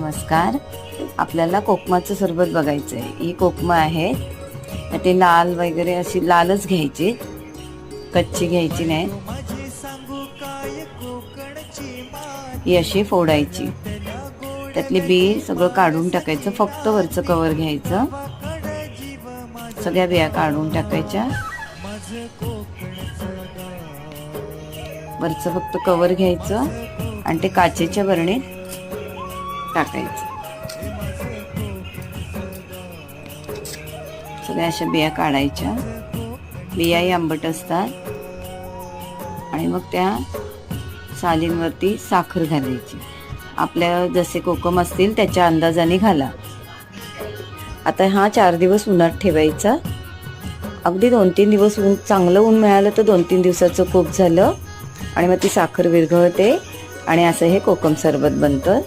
नमस्कार. आपल्याला कोकमाचं सरबत बघायचं आहे ही कोकमा आहे. तर ते लाल वगैरे अशी लालच घ्यायची. कच्ची घ्यायची नाही. ही अशी फोडायची. त्यातली बी सगळं काढून टाकायचं. फक्त वरचं कवर घ्यायचं. सगळ्या बिया काढून टाकायच्या. वरचं फक्त कवर घ्यायचं. आणि ते काचेच्या बरणीत टाकायचं. सगळ्या अशा बिया काढायच्या. बियाही आंबट असतात. आणि मग त्या सालींवरती साखर घालायची. आपल्या जसे कोकम असतील त्याच्या अंदाजाने घाला. आता हा चार दिवस उन्हात ठेवायचा. अगदी दोन तीन दिवस ऊन चांगलं ऊन मिळालं तर दोन तीन दिवसाचं खूप झालं. आणि मग ती साखर विरघळते. आणि असं हे कोकम सरबत बनतं.